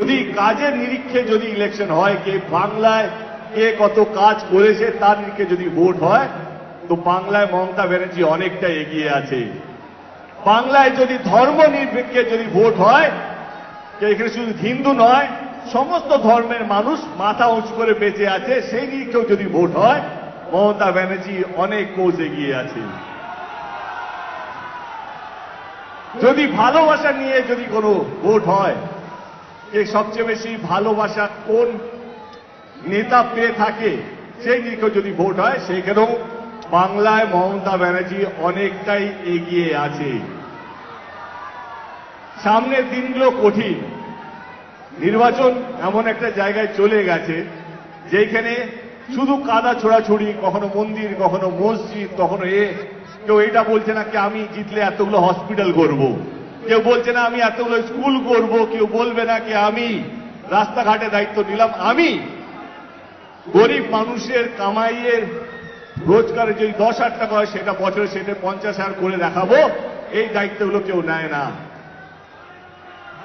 যদি কাজের নিরীক্ষে যদি ইলেকশন হয়, কে বাংলায় কে কত কাজ করেছে, তার নিরীক্ষে যদি ভোট হয়, তো বাংলায় মমতা ব্যানার্জি অনেকটা এগিয়ে আছে। বাংলায় যদি ধর্ম নিরপেক্ষে যদি ভোট হয় এখানে শুধু হিন্দু নয়, সমস্ত ধর্মের মানুষ মাথা উঁচু করে বেঁচে আছে, সেই নিরীক্ষেও যদি ভোট হয়, মমতা ব্যানার্জি অনেক কোচ এগিয়ে আছে। যদি ভালোবাসা নিয়ে যদি কোনো ভোট হয় যে সবচেয়ে বেশি ভালোবাসা কোন নেতা পেয়ে থাকে, সেই নিরীক্ষে যদি ভোট হয়, সেখানেও বাংলায় মমতা ব্যানার্জি অনেকটাই এগিয়ে আছে সামনের দিনগুলো কঠিন নির্বাচন এমন একটা জায়গায় চলে গেছে, যেখানে শুধু কাদা ছোড়াছুড়ি, কখনো মন্দির, কখনো মসজিদ, কখনো এ, কেউ এটা বলছে না কি আমি জিতলে এতগুলো হসপিটাল করব। কেউ বলছে না, আমি এতগুলো স্কুল করব। কেউ বলবে না কি আমি রাস্তাঘাটে দায়িত্ব নিলাম। আমি গরিব মানুষের কামাইয়ের রোজগারে যদি দশ হাজার টাকা হয়, সেটা বছরে সেটা পঞ্চাশ হাজার করে দেখাবো। এই দায়িত্বগুলো কেউ নেয় না।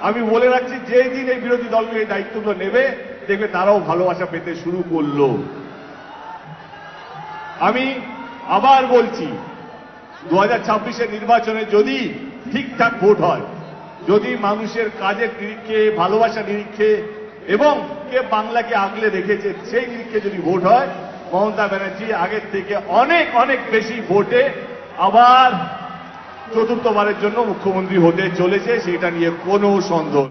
আমি বলে রাখছি, যেই দিন এই বিরোধী দলগুলো এই দায়িত্বগুলো নেবে, দেখবে তারাও ভালোবাসা পেতে শুরু করল। আমি আবার বলছি, দু হাজার নির্বাচনে যদি ঠিকঠাক ভোট হয় যদি মানুষের কাজের নিরীক্ষে ভালোবাসা নিরীক্ষে এবং কে বাংলাকে আগলে রেখেছে, সেই নিরীক্ষে যদি ভোট হয়, মমতা ব্যানার্জি আগের থেকে অনেক অনেক বেশি ভোটে আবার চতুর্থবারের জন্য মুখ্যমন্ত্রী হতে চলেছে, সেটা নিয়ে কোনো সন্দেহ।